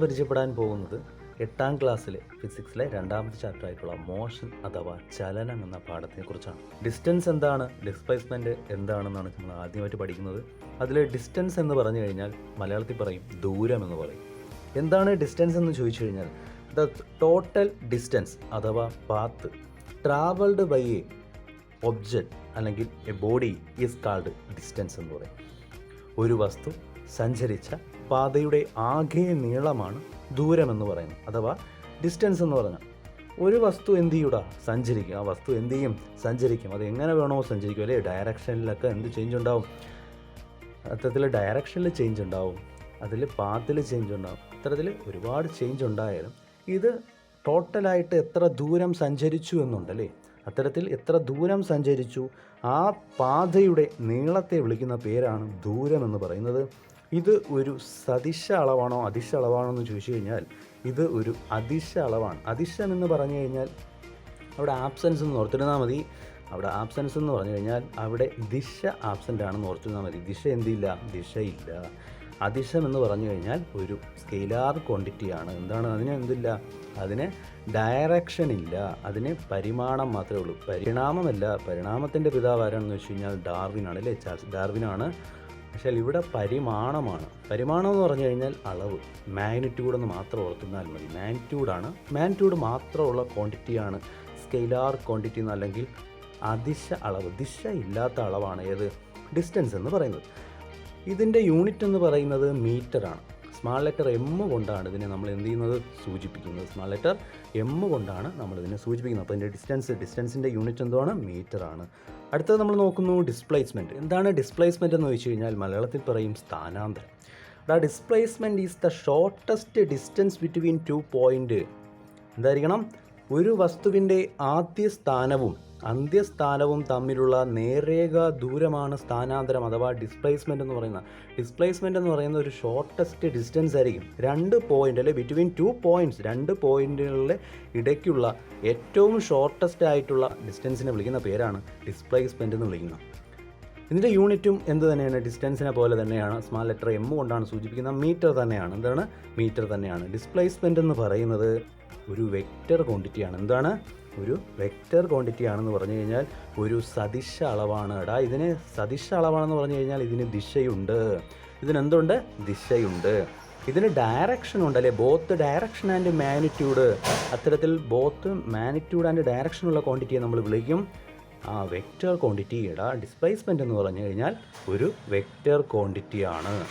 പരിചയപ്പെടാൻ പോകുന്നത് എട്ടാം ക്ലാസ്സിലെ ഫിസിക്സിലെ രണ്ടാമത്തെ ചാപ്റ്റർ ആയിട്ടുള്ള മോഷൻ അഥവാ ചലനം എന്ന പാഠത്തെ കുറിച്ചാണ്. ഡിസ്റ്റൻസ് എന്താണ്? ഡിസ്പ്ലേസ്മെന്റ് എന്താണെന്നാണ് നമ്മൾ ആദ്യമായിട്ട് പഠിക്കുന്നത്. അതിൽ ഡിസ്റ്റൻസ് എന്ന് പറഞ്ഞു കഴിഞ്ഞാൽ മലയാളത്തിൽ പറയും ദൂരം എന്ന് പറയും. എന്താണ് ഡിസ്റ്റൻസ് എന്ന് ചോദിച്ചു കഴിഞ്ഞാൽ ദ ടോട്ടൽ ഡിസ്റ്റൻസ് അഥവാ path travelled by a object അല്ലെങ്കിൽ a body is called distance എന്ന് പറയും. ഒരു വസ്തു സഞ്ചരിച്ച പാതയുടെ ആകെ നീളമാണ് ദൂരം എന്ന് പറയുന്നത്. അഥവാ ഡിസ്റ്റൻസ് എന്ന് പറഞ്ഞാൽ ഒരു വസ്തു എന്ത് ചെയ്യൂടാ? സഞ്ചരിക്കും. ആ വസ്തു എന്ത് ചെയ്യും? സഞ്ചരിക്കും. അത് എങ്ങനെ വേണോ സഞ്ചരിക്കും. അല്ലേ? ഡയറക്ഷനിലൊക്കെ എന്ത് ചേഞ്ച് ഉണ്ടാവും? അത്തരത്തിൽ ഡയറക്ഷനിൽ ചേഞ്ച് ഉണ്ടാവും. അതിൽ പാത്തിൽ ചേഞ്ച് ഉണ്ടാവും. അത്തരത്തിൽ ഒരുപാട് ചേഞ്ച് ഉണ്ടായാലും ഇത് ടോട്ടലായിട്ട് എത്ര ദൂരം സഞ്ചരിച്ചു എന്നുണ്ടല്ലേ അത്തരത്തിൽ എത്ര ദൂരം സഞ്ചരിച്ചു? ആ പാതയുടെ നീളത്തെ വിളിക്കുന്ന പേരാണ് ദൂരം എന്ന് പറയുന്നത്. ഇത് ഒരു സദിശ അളവാണോ അതിശ അളവാണോ എന്ന് ചോദിച്ചു കഴിഞ്ഞാൽ ഇത് ഒരു അതിശ അളവാണ്. അതിശം എന്ന് പറഞ്ഞു കഴിഞ്ഞാൽ അവിടെ ആബ്സെൻസ് എന്ന് ഓർത്തിരുന്നാൽ മതി. അവിടെ ആബ്സെൻസ് എന്ന് പറഞ്ഞു കഴിഞ്ഞാൽ അവിടെ ദിശ ആബ്സെന്റ് ആണെന്ന് ഓർത്തിരുന്നാൽ മതി. ദിശ എന്തില്ല? ദിശയില്ല. അതിശം എന്ന് പറഞ്ഞു കഴിഞ്ഞാൽ ഒരു സ്കെയിലാർ ക്വാണ്ടിറ്റിയാണ് എന്താണ്? അതിന് എന്തില്ല? അതിന് ഡയറക്ഷൻ ഇല്ല. അതിന് പരിമാണം മാത്രമേ ഉള്ളൂ. പരിണാമമല്ല. പരിണാമത്തിന്റെ പിതാവ് ആരാണെന്ന് വെച്ച് കഴിഞ്ഞാൽ ഡാർവിനാണ് അല്ലേ? ചാൾസ് ഡാർവിനാണ് പക്ഷേ ഇവിടെ പരിമാണമാണ്. പരിമാണം എന്ന് പറഞ്ഞു കഴിഞ്ഞാൽ അളവ്. മാഗ്നിറ്റ്യൂഡ് എന്ന് മാത്രം ഓർത്തിരുന്നാൽ മതി. മാഗ്നിറ്റ്യൂഡാണ് മാഗ്നിറ്റ്യൂഡ് മാത്രമുള്ള ക്വാണ്ടിറ്റിയാണ് സ്കെയിലാർ ക്വാണ്ടിറ്റി എന്ന് അല്ലെങ്കിൽ അതിശ അളവ്. ദിശ ഇല്ലാത്ത അളവാണ് ഏത്? ഡിസ്റ്റൻസ് എന്ന് പറയുന്നത്. ഇതിന്റെ യൂണിറ്റ് എന്ന് പറയുന്നത് മീറ്ററാണ് സ്മാൾ ലെറ്റർ എം കൊണ്ടാണ് ഇതിനെ നമ്മൾ എന്ത് ചെയ്യുന്നത്? സൂചിപ്പിക്കുന്നത്. സ്മാൾ ലെറ്റർ എം കൊണ്ടാണ് നമ്മൾ ഇതിനെ സൂചിപ്പിക്കുന്നത്. അപ്പോൾ ഇതിന്റെ ഡിസ്റ്റൻസ് ഡിസ്റ്റൻസിന്റെ യൂണിറ്റ് എന്താണ് ആണ്. അടുത്തത് നമ്മൾ നോക്കുന്നു ഡിസ്പ്ലേസ്മെന്റ് എന്താണ് ഡിസ്പ്ലേസ്മെന്റ് എന്ന് ചോദിച്ചു കഴിഞ്ഞാൽ മലയാളത്തിൽ പറയും സ്ഥാനാന്തരം. The displacement is the shortest distance between two point എന്തായിരിക്കണം? ഒരു വസ്തുവിന്റെ ആദ്യ സ്ഥാനവും അന്ത്യസ്ഥാനവും തമ്മിലുള്ള നേരേഖ ദൂരമാണ് സ്ഥാനാന്തരം അഥവാ ഡിസ്പ്ലേസ്മെന്റ് എന്ന് പറയുന്നത്. ഡിസ്പ്ലേസ്മെന്റ് എന്ന് പറയുന്ന ഒരു ഷോർട്ടസ്റ്റ് ഡിസ്റ്റൻസ് ആയിരിക്കും. രണ്ട് പോയിന്റ് അല്ലെ ബിറ്റ്വീൻ ടു പോയിന്റ്സ് രണ്ട് പോയിന്റുകളിലെ ഇടയ്ക്കുള്ള ഏറ്റവും ഷോർട്ടസ്റ്റ് ആയിട്ടുള്ള ഡിസ്റ്റൻസിനെ വിളിക്കുന്ന പേരാണ് ഡിസ്പ്ലേസ്മെന്റ് എന്ന് വിളിക്കുന്നത്. ഇതിന്റെ യൂണിറ്റും എന്ത് തന്നെയാണ്? ഡിസ്റ്റൻസിനെ പോലെ തന്നെയാണ്. സ്മാൾ ലെറ്റർ എം കൊണ്ടാണ് സൂചിപ്പിക്കുന്നത്. മീറ്റർ തന്നെയാണ്. എന്താണ്? മീറ്റർ തന്നെയാണ്. ഡിസ്പ്ലേസ്മെന്റ് എന്ന് പറയുന്നത് ഒരു വെക്റ്റർ ക്വാണ്ടിറ്റിയാണ്. എന്താണ്? ഒരു വെക്റ്റർ ക്വാണ്ടിറ്റി ആണെന്ന് പറഞ്ഞു കഴിഞ്ഞാൽ ഒരു സദിശ അളവാണ്. എടാ ഇതിന് സദിശ അളവാണെന്ന് പറഞ്ഞു കഴിഞ്ഞാൽ ഇതിന് ദിശയുണ്ട്. ഇതിനെന്തുണ്ട്? ദിശയുണ്ട്. ഇതിന് ഡയറക്ഷൻ ഉണ്ട് അല്ലേ? ബോത്ത് ഡയറക്ഷൻ ആൻഡ് മാനിറ്റ്യൂഡ് അത്തരത്തിൽ ബോത്ത് മാനിറ്റ്യൂഡ് ആൻഡ് ഡയറക്ഷനുള്ള ക്വാണ്ടിറ്റിയെ നമ്മൾ വിളിക്കും. ആ വെക്റ്റർ ക്വാണ്ടിറ്റിയുടെ ഡിസ്പ്ലേസ്മെന്റ് എന്ന് പറഞ്ഞു കഴിഞ്ഞാൽ ഒരു വെക്റ്റർ ക്വാണ്ടിറ്റിയാണ്